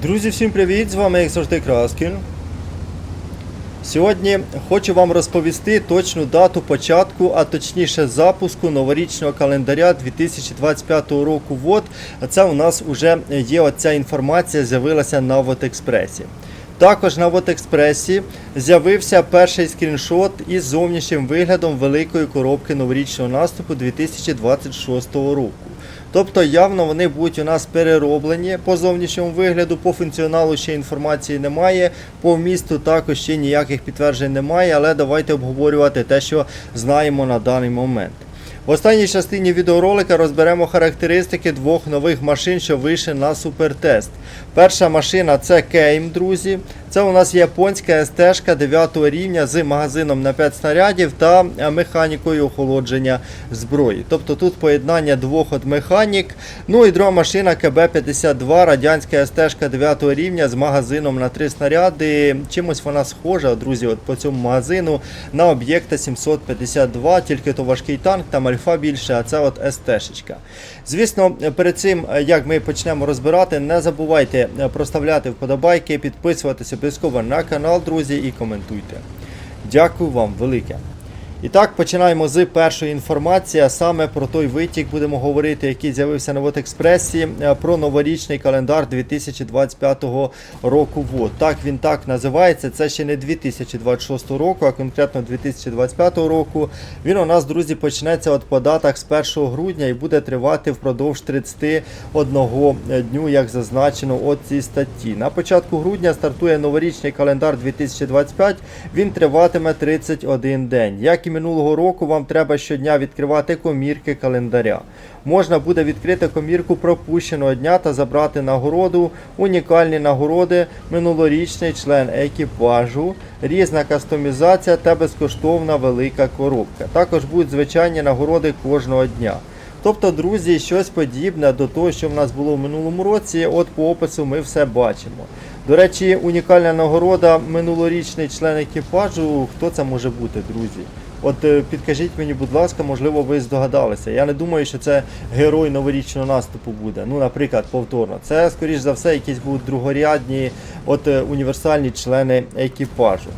Друзі, всім привіт! З вами як завжди Краскін. Сьогодні хочу вам розповісти точну дату початку, а точніше запуску новорічного календаря 2025 року. Вот це у нас вже є оця інформація, з'явилася на Вотекспресі. Також на Вотекспресі з'явився перший скріншот із зовнішнім виглядом великої коробки новорічного наступу 2026 року. Тобто явно вони будуть у нас перероблені по зовнішньому вигляду, по функціоналу ще інформації немає, по вмісту також ще ніяких підтверджень немає, але давайте обговорювати те, що знаємо на даний момент. В останній частині відеоролика розберемо характеристики двох нових машин, що вийшли на супертест. Перша машина це Кейм, друзі. Це у нас японська СТ 9 рівня з магазином на 5 снарядів та е, механікою охолодження зброї. Тобто тут поєднання двох от механік. Ну і друга машина КБ-52, радянська СТ 9 рівня з магазином на 3 снаряди. Чимось вона схожа, друзі, от по цьому магазину на об'єкта 752, тільки то важкий танк, там альфа більше, а це от СТ-шечка. Звісно, перед цим, е, як ми почнемо розбирати, не забувайте е, проставляти вподобайки, підписуватися обов'язково на канал, друзі, і коментуйте. Дякую вам велике. І так, починаємо з першої інформації, саме про той витік будемо говорити, який з'явився на Вотекспресі, е, про новорічний календар 2025 року. Вот. Так він так називається. Це ще не 2026 року, а конкретно 2025 року. Він у нас, друзі, почнеться по датах з 1 грудня і буде тривати впродовж 31 дню, як зазначено у цій статті. На початку грудня стартує новорічний календар 2025. Він триватиме 31 день. Як і минулого року, вам треба щодня відкривати комірки календаря. Можна буде відкрити комірку пропущеного дня та забрати нагороду, унікальні нагороди, минулорічний член екіпажу, різна кастомізація та безкоштовна велика коробка. Також будуть звичайні нагороди кожного дня. Тобто, друзі, щось подібне до того, що в нас було в минулому році. От по опису ми все бачимо. До речі, унікальна нагорода минулорічний член екіпажу. Хто це може бути, друзі? От е, підкажіть мені, будь ласка, можливо, ви здогадалися. Я не думаю, що це герой новорічного наступу буде. Ну, наприклад, повторно. Це, скоріш за все, якісь будуть другорядні, от е, універсальні члени екіпажу.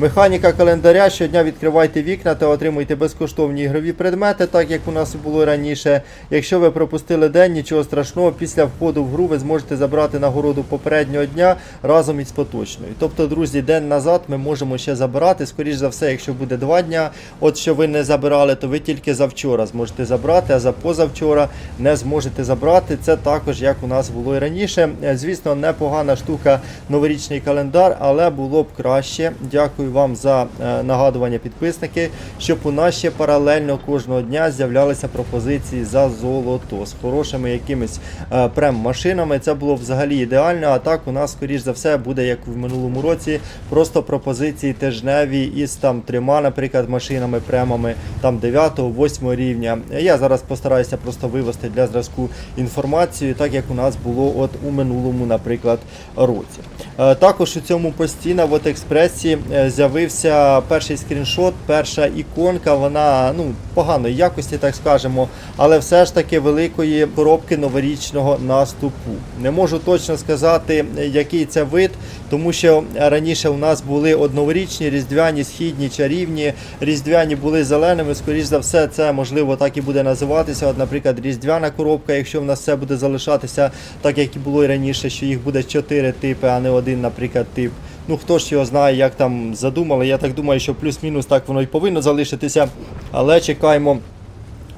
Механіка календаря. Щодня відкривайте вікна та отримуйте безкоштовні ігрові предмети, так як у нас було раніше. Якщо ви пропустили день, нічого страшного, після входу в гру ви зможете забрати нагороду попереднього дня разом із поточною. Тобто, друзі, день назад ми можемо ще забирати. Скоріш за все, якщо буде два дня, от що ви не забирали, то ви тільки завчора зможете забрати, а за позавчора не зможете забрати. Це також як у нас було і раніше. Звісно, непогана штука новорічний календар, але було б краще. Дякую вам за е, нагадування підписники, щоб у нас ще паралельно кожного дня з'являлися пропозиції за золото з хорошими якимись е, прем-машинами. Це було взагалі ідеально. А так у нас, скоріш за все, буде як в минулому році, просто пропозиції тижневі із там трьома, наприклад, машинами, премами там 9-8 рівня. Я зараз постараюся просто вивести для зразку інформацію, так як у нас було от у минулому, наприклад, році. Е, Також у цьому пості на Вотекспресі з'явився перший скріншот, перша іконка, вона ну, поганої якості, так скажемо, але все ж таки великої коробки новорічного наступу. Не можу точно сказати, який це вид, тому що раніше у нас були одноворічні, різдвяні, східні, чарівні. Різдвяні були зеленими, скоріш за все, це можливо так і буде називатися. От, наприклад, різдвяна коробка, якщо в нас все буде залишатися так, як і було і раніше, що їх буде 4 типи, а не один, наприклад, тип. Ну хто ж його знає, як там задумали. Я так думаю, що плюс-мінус так воно і повинно залишитися. Але чекаємо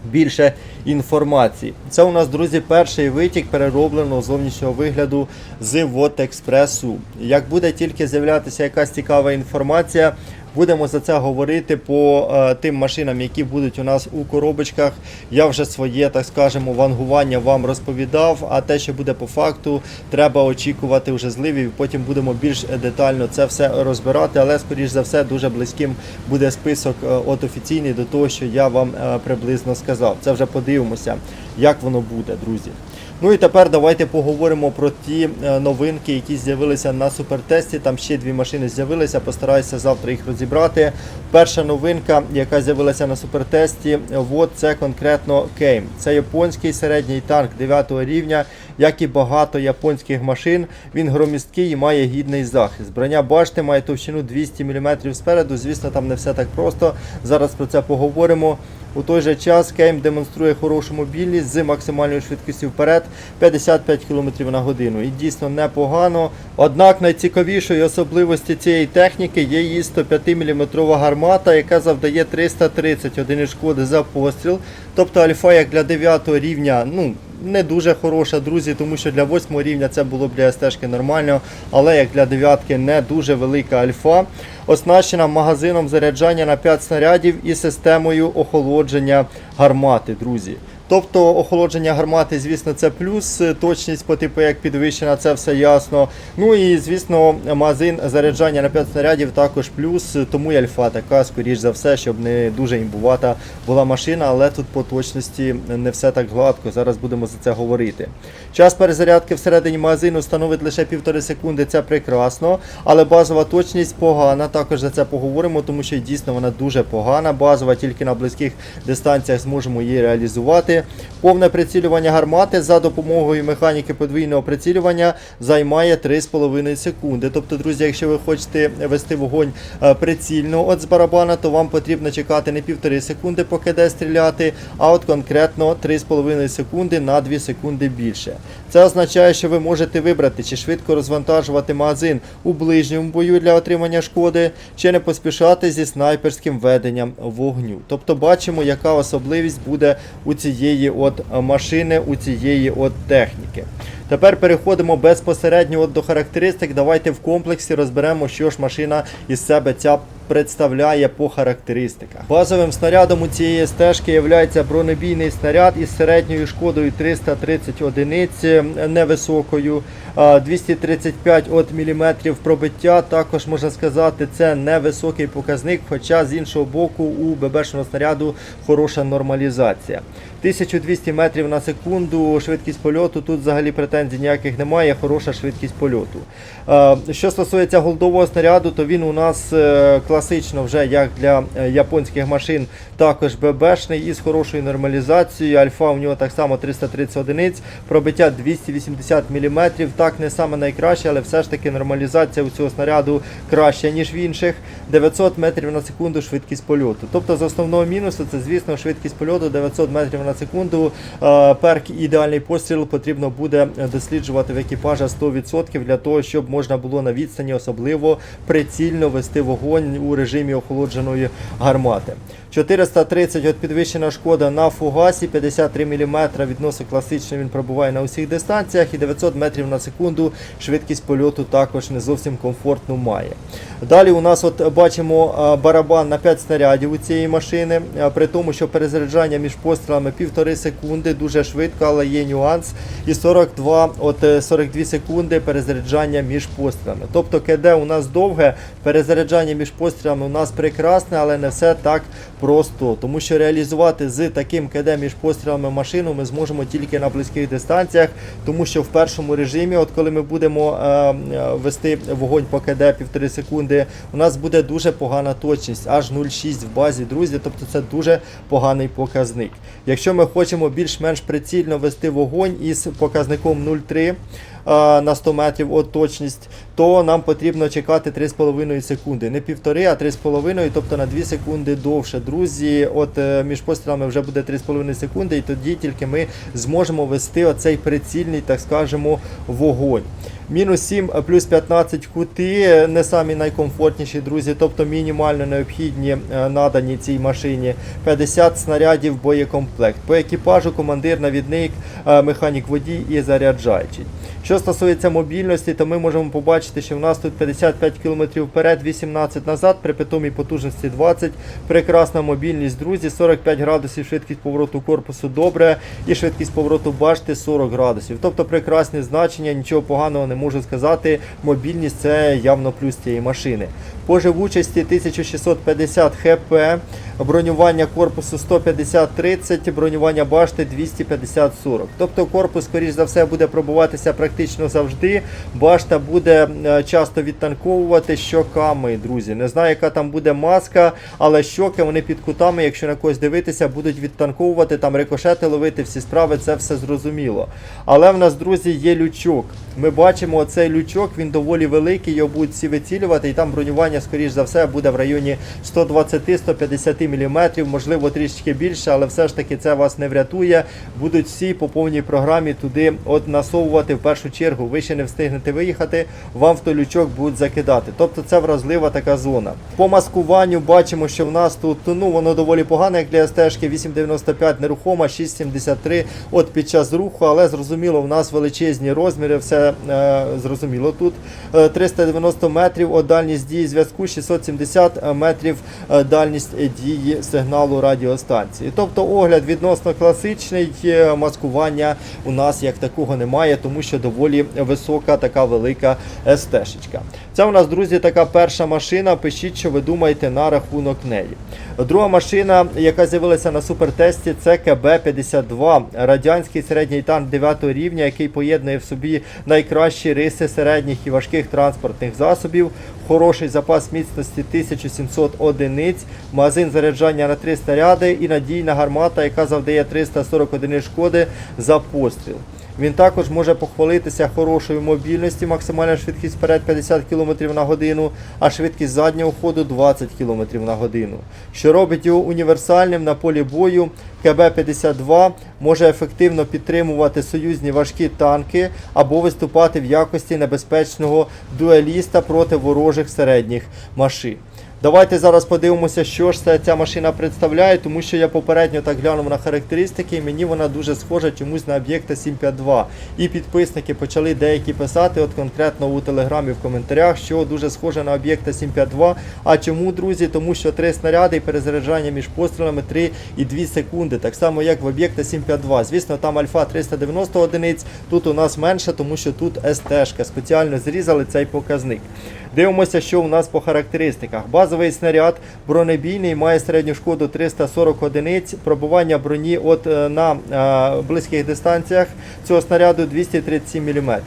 більше інформації. Це у нас, друзі, перший витік переробленого зовнішнього вигляду з Вотекспресу. Як буде тільки з'являтися якась цікава інформація, будемо за це говорити по е, тим машинам, які будуть у нас у коробочках. Я вже своє, так скажемо, вангування вам розповідав. А те, що буде по факту, треба очікувати вже зливів. Потім будемо більш детально це все розбирати. Але, скоріш за все, дуже близьким буде список е, от офіційний до того, що я вам е, приблизно сказав. Це вже подивимося, як воно буде, друзі. Ну і тепер давайте поговоримо про ті е, новинки, які з'явилися на супертесті. Там ще дві машини з'явилися. Постараюся завтра їх розібрати. Перша новинка, яка з'явилася на супертесті, от це конкретно Кейм. Це японський середній танк 9 рівня, як і багато японських машин, він громісткий і має гідний захист. Броня башти має товщину 200 мм спереду. Звісно, там не все так просто. Зараз про це поговоримо. У той же час Кейм демонструє хорошу мобільність з максимальною швидкістю вперед 55 км на годину. І дійсно непогано. Однак найцікавішою особливості цієї техніки є її 105 мм гармата, яка завдає 330 одиниць шкоди за постріл. Тобто альфа як для 9 рівня, ну. Не дуже хороша, друзі, тому що для 8 рівня це було б для СТ нормально, але як для дев'ятки не дуже велика альфа. Оснащена магазином заряджання на 5 снарядів і системою охолодження гармати, друзі. Тобто охолодження гармати, звісно, це плюс, точність по типу як підвищена, це все ясно. Ну і звісно, магазин заряджання на 5 снарядів також плюс, тому і альфа така, скоріш за все, щоб не дуже імбувата була машина, але тут по точності не все так гладко. Зараз будемо за це говорити. Час перезарядки всередині магазину становить лише півтори секунди, це прекрасно, але базова точність погана. Також за це поговоримо, тому що дійсно вона дуже погана. Базова, тільки на близьких дистанціях зможемо її реалізувати. Повне прицілювання гармати за допомогою механіки подвійного прицілювання займає 3,5 секунди. Тобто, друзі, якщо ви хочете вести вогонь е, прицільно от з барабана, то вам потрібно чекати не півтори секунди, поки де стріляти, а от конкретно 3,5 секунди на 2 секунди більше. Це означає, що ви можете вибрати, чи швидко розвантажувати магазин у ближньому бою для отримання шкоди, чи не поспішати зі снайперським веденням вогню. Тобто бачимо, яка особливість буде у цієї от машини, у цієї от техніки. Тепер переходимо безпосередньо от до характеристик. Давайте в комплексі розберемо, що ж машина із себе ця представляє по характеристиках. Базовим снарядом у цієї стежки є бронебійний снаряд із середньою шкодою 330 одиниць е, невисокою, 235 от міліметрів пробиття. Також можна сказати, це невисокий показник, хоча з іншого боку у ББшного снаряду хороша нормалізація. 1200 метрів на секунду, швидкість польоту. Тут взагалі претензій ніяких немає, хороша швидкість польоту. Е, Що стосується голдового снаряду, то він у нас е, класично вже як для е, японських машин, також ББшний із хорошою нормалізацією. Альфа у нього так само 330 одиниць, пробиття 280 мм. Так не саме найкраще, але все ж таки нормалізація у цього снаряду краща, ніж в інших. 900 метрів на секунду швидкість польоту. Тобто з основного мінусу це, звісно, швидкість польоту 900 метрів на секунду. Е, Перк ідеальний постріл потрібно буде досліджувати в екіпажа 100% для того, щоб можна було на відстані особливо прицільно вести вогонь у режимі охолодженої гармати. 430 от підвищена шкода на фугасі, 53 мм відносно класично він пробуває на усіх дистанціях і 900 метрів на секунду швидкість польоту також не зовсім комфортну має. Далі у нас от бачимо барабан на 5 снарядів у цієї машини, при тому, що перезаряджання між пострілами 1,5 секунди, дуже швидко, але є нюанс. І 42, от е, 42 секунди перезаряджання між пострілами. Тобто КД у нас довге, перезаряджання між пострілами у нас прекрасне, але не все так просто. Тому що реалізувати з таким КД між пострілами машину ми зможемо тільки на близьких дистанціях, тому що в першому режимі, от коли ми будемо е, е, вести вогонь по КД 1,5 секунди, у нас буде дуже погана точність, аж 0,6 в базі, друзі. Тобто це дуже поганий показник. Якщо ми хочемо більш-менш прицільно вести вогонь із показником 0,3 а, на 100 метрів от точність, то нам потрібно чекати 3,5 секунди. Не півтори, а 3,5, тобто на 2 секунди довше. Друзі, от е, між пострілами вже буде 3,5 секунди, і тоді тільки ми зможемо вести оцей прицільний, так скажемо, вогонь. Мінус 7 плюс 15 кути не самі найкомфортніші, друзі, тобто мінімально необхідні е, надані цій машині. 50 снарядів боєкомплект. По екіпажу командир, навідник, е, механік водій і заряджаючий. Що стосується мобільності, то ми можемо побачити, що в нас тут 55 км вперед, 18 назад, при питомій потужності 20. Прекрасна мобільність, друзі, 45 градусів швидкість повороту корпусу добре, і швидкість повороту башти 40 градусів. Тобто прекрасні значення, нічого поганого не можу сказати. Мобільність це явно плюс цієї машини. По живучості 1650 хп, бронювання корпусу 150-30, бронювання башти 250-40. Тобто корпус, скоріш за все, буде пробуватися практично завжди. Башта буде е, часто відтанковувати щоками, друзі. Не знаю, яка там буде маска, але щоки вони під кутами, якщо на когось дивитися, будуть відтанковувати, там рикошети ловити, всі справи, це все зрозуміло. Але в нас, друзі, є лючок. Ми бачимо оцей лючок, він доволі великий, його будуть всі вицілювати, і там бронювання, скоріш за все, буде в районі 120-150 мм, можливо, трішки більше, але все ж таки це вас не врятує. Будуть всі по повній програмі туди от насовувати в першу чергу. Ви ще не встигнете виїхати, вам в той лючок будуть закидати. Тобто це вразлива така зона. По маскуванню бачимо, що в нас тут ну воно доволі погане, як для стежки 8,95 нерухома, 6,73 от під час руху, але зрозуміло, в нас величезні розміри, все е, зрозуміло тут. Е, 390 метрів от дальність дії зв'язку, 670 метрів е, дальність е, дії сигналу радіостанції. Тобто огляд відносно класичний, е, маскування у нас як такого немає, тому що доволі висока така велика СТ-шечка. Це у нас, друзі, така перша машина. Пишіть, що ви думаєте на рахунок неї. Друга машина, яка з'явилася на супертесті, це КБ-52, радянський середній танк 9 рівня, який поєднує в собі найкращі риси середніх і важких транспортних засобів, хороший запас міцності 1700 одиниць, магазин заряджання на 3 снаряди і надійна гармата, яка завдає 340 одиниць шкоди за постріл. Він також може похвалитися хорошою мобільністю, максимальна швидкість вперед 50 км на годину, а швидкість заднього ходу 20 км на годину, що робить його універсальним на полі бою. КБ-52 може ефективно підтримувати союзні важкі танки або виступати в якості небезпечного дуеліста проти ворожих середніх машин. Давайте зараз подивимося, що ж ця машина представляє, тому що я попередньо так глянув на характеристики, і мені вона дуже схожа чомусь на об'єкта 752. І підписники почали деякі писати, от конкретно у телеграмі в коментарях, що дуже схоже на об'єкта 752. А чому, друзі? Тому що три снаряди і перезаряджання між пострілами 3 і 2 секунди, так само як в об'єкта 752. Звісно, там альфа 390 одиниць, тут у нас менше, тому що тут СТ-шка. Спеціально зрізали цей показник. Дивимося, що у нас по характеристиках. Базовий снаряд бронебійний має середню шкоду 340 одиниць, пробування броні от е, на е, близьких дистанціях цього снаряду 237 мм.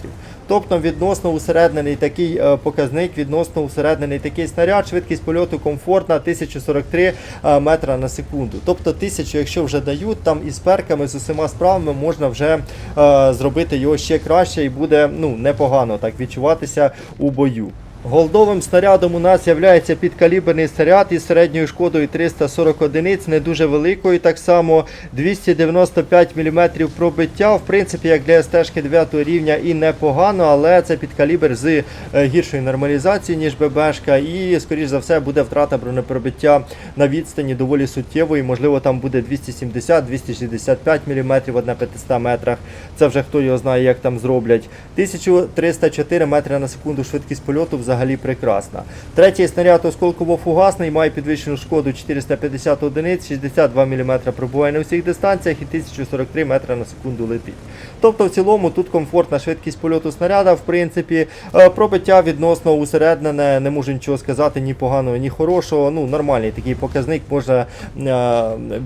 Тобто відносно усереднений такий е, показник, відносно усереднений такий снаряд, швидкість польоту комфортна 1043 е, метра на секунду. Тобто 1000, якщо вже дають, там із перками, з усіма справами можна вже е, зробити його ще краще і буде ну, непогано так відчуватися у бою. Голдовим снарядом у нас є підкаліберний снаряд із середньою шкодою 340 одиниць, не дуже великою, так само 295 мм пробиття. В принципі, як для СТ 9 рівня і непогано, але це підкалібр з е, гіршою нормалізацією, ніж ББшка, і, скоріш за все, буде втрата бронепробиття на відстані доволі суттєвої. Можливо, там буде 270-265 мм от на 500 метрах. Це вже хто його знає, як там зроблять. 1304 метри на секунду швидкість польоту взагалі прекрасна. Третій снаряд осколково-фугасний, має підвищену шкоду 450 одиниць, 62 мм пробуває на всіх дистанціях і 1043 метри на секунду летить. Тобто в цілому тут комфортна швидкість польоту снаряда, в принципі, Е, пробиття відносно усереднене, не можу нічого сказати, ні поганого, ні хорошого. Ну, нормальний такий показник, можна е,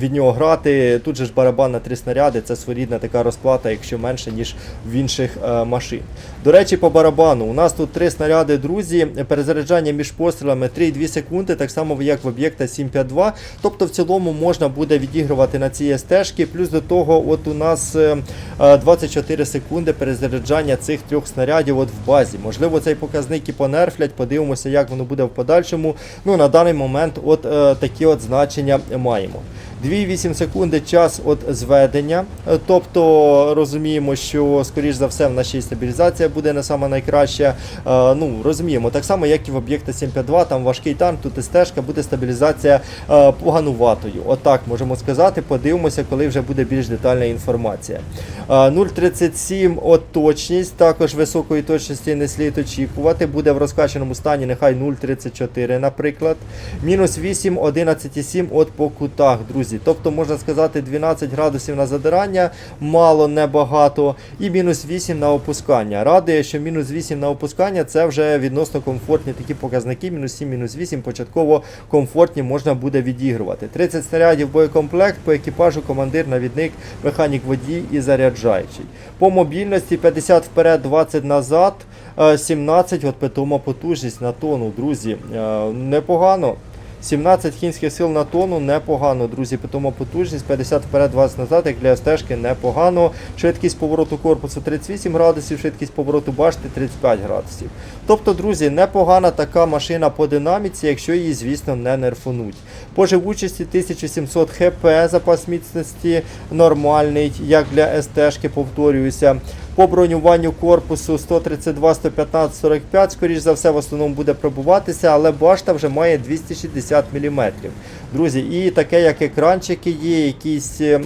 від нього грати. Тут же ж барабан на три снаряди, це своєрідна така розплата, якщо менше, ніж в інших е, машин. До речі, по барабану. У нас тут три снаряди, друзі, перезаряджання між пострілами 3,2 секунди, так само як в об'єкта 752. Тобто в цілому можна буде відігрувати на ці стежки. Плюс до того, от у нас е, е, 24 секунди перезаряджання цих трьох снарядів от в базі. Можливо, цей показник і понерфлять, подивимося, як воно буде в подальшому. Ну, на даний момент от е, такі от значення маємо. 2,8 секунди час от зведення. Е, Тобто розуміємо, що скоріш за все в нас ще й стабілізація буде не сама найкраща. Е, Ну розуміємо, так само, як і в об'єкта 752, там важкий танк, тут і стежка, буде стабілізація е, погануватою. Отак можемо сказати. Подивимося, коли вже буде більш детальна інформація. Е, 0,37 от точність, також високої точності не слід очікувати. Буде в розкачаному стані, нехай 0,34, наприклад. Мінус 8, 11,7 от по кутах, друзі. Друзі. Тобто, можна сказати, 12 градусів на задирання, мало, небагато, і мінус 8 на опускання. Радує, що мінус 8 на опускання це вже відносно комфортні такі показники. Мінус 7, мінус 8 початково комфортні можна буде відігрувати. 30 снарядів боєкомплект, по екіпажу командир, навідник, механік водій і заряджаючий. По мобільності 50 вперед, 20 назад, е, 17 от питома потужність на тонну, друзі. Е, Непогано. 17 кінських сил на тонну непогано, друзі. Питома потужність 50 вперед, 20 назад, як для стежки непогано. Швидкість повороту корпусу 38 градусів, швидкість повороту башти 35 градусів. Тобто, друзі, непогана така машина по динаміці, якщо її, звісно, не нерфонуть. По живучості 1700 хп, запас міцності нормальний, як для СТ-шки, повторююся. По бронюванню корпусу 132, 115, 45, скоріш за все, в основному буде пробуватися, але башта вже має 260 мм. Друзі, і таке, як екранчики є, якісь е,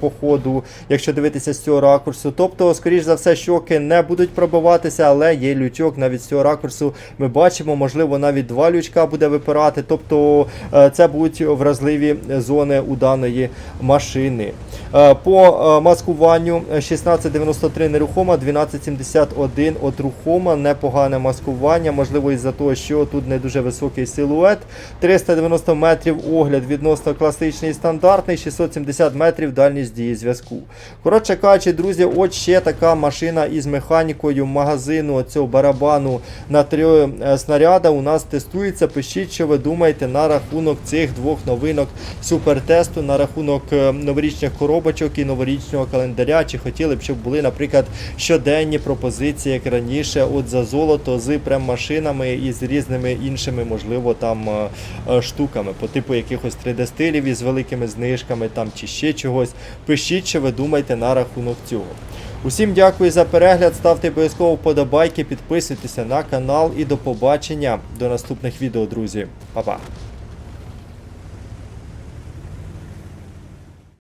по ходу, якщо дивитися з цього ракурсу. Тобто, скоріш за все, щоки не будуть пробиватися, але є лючок навіть з цього ракурсу. Ми бачимо, можливо, навіть два лючка буде випирати. Тобто е, це будуть вразливі зони у даної машини. Е, По е, маскуванню е, 1693 нерухома, 1271 от рухома, непогане маскування, можливо, із-за того, що тут не дуже високий силует. 390 метрів огляд відносно класичний і стандартний, 670 метрів дальність дії зв'язку. Коротше кажучи, друзі, от ще така машина із механікою магазину цього барабану на три е, снаряда у нас тестується. Пишіть, що ви думаєте на рахунок цих двох новинок супертесту, на рахунок е, новорічних коробочок і новорічного календаря. Чи хотіли б, щоб були, наприклад, щоденні пропозиції, як раніше, от за золото з прем-машинами і з різними іншими, можливо, там е, штуками, по типу якихось 3D-стилів із великими знижками там чи ще чогось. Пишіть, що ви думаєте на рахунок цього. Усім дякую за перегляд. Ставте обов'язково вподобайки, підписуйтеся на канал і до побачення до наступних відео, друзі. Па-па!